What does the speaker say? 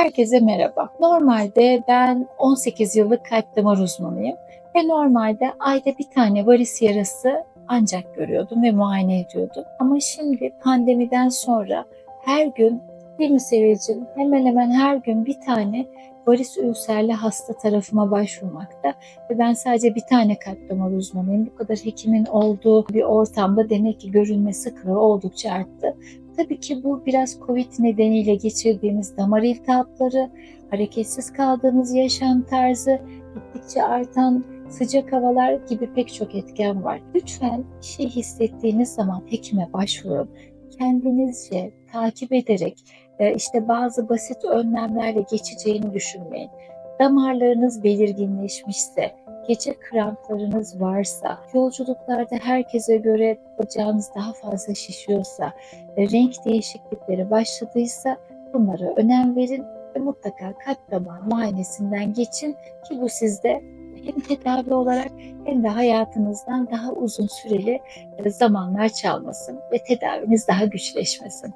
Herkese merhaba. Normalde ben 18 yıllık kalp damar uzmanıyım ve normalde ayda bir tane varis yarası ancak görüyordum ve muayene ediyordum. Ama şimdi pandemiden sonra her gün değil mi Sevil'cim? Hemen hemen her gün bir tane varis ülserli hasta tarafıma başvurmakta ve ben sadece bir tane kalp damar uzmanıyım. Bu kadar hekimin olduğu bir ortamda demek ki görünme sıklığı oldukça arttı. Tabii ki bu biraz Covid nedeniyle geçirdiğimiz damar iltihapları, hareketsiz kaldığımız yaşam tarzı, gittikçe artan sıcak havalar gibi pek çok etken var. Lütfen bir şey hissettiğiniz zaman hekime başvurun. Kendinizce takip ederek e, işte bazı basit önlemlerle geçeceğini düşünmeyin. Damarlarınız belirginleşmişse, gece kramplarınız varsa, yolculuklarda herkese göre bacağınız daha fazla şişiyorsa, renk değişiklikleri başladıysa bunlara önem verin ve mutlaka kalp damar muayenesinden geçin ki bu sizde hem tedavi olarak hem de hayatınızdan daha uzun süreli zamanlar çalmasın ve tedaviniz daha güçleşmesin.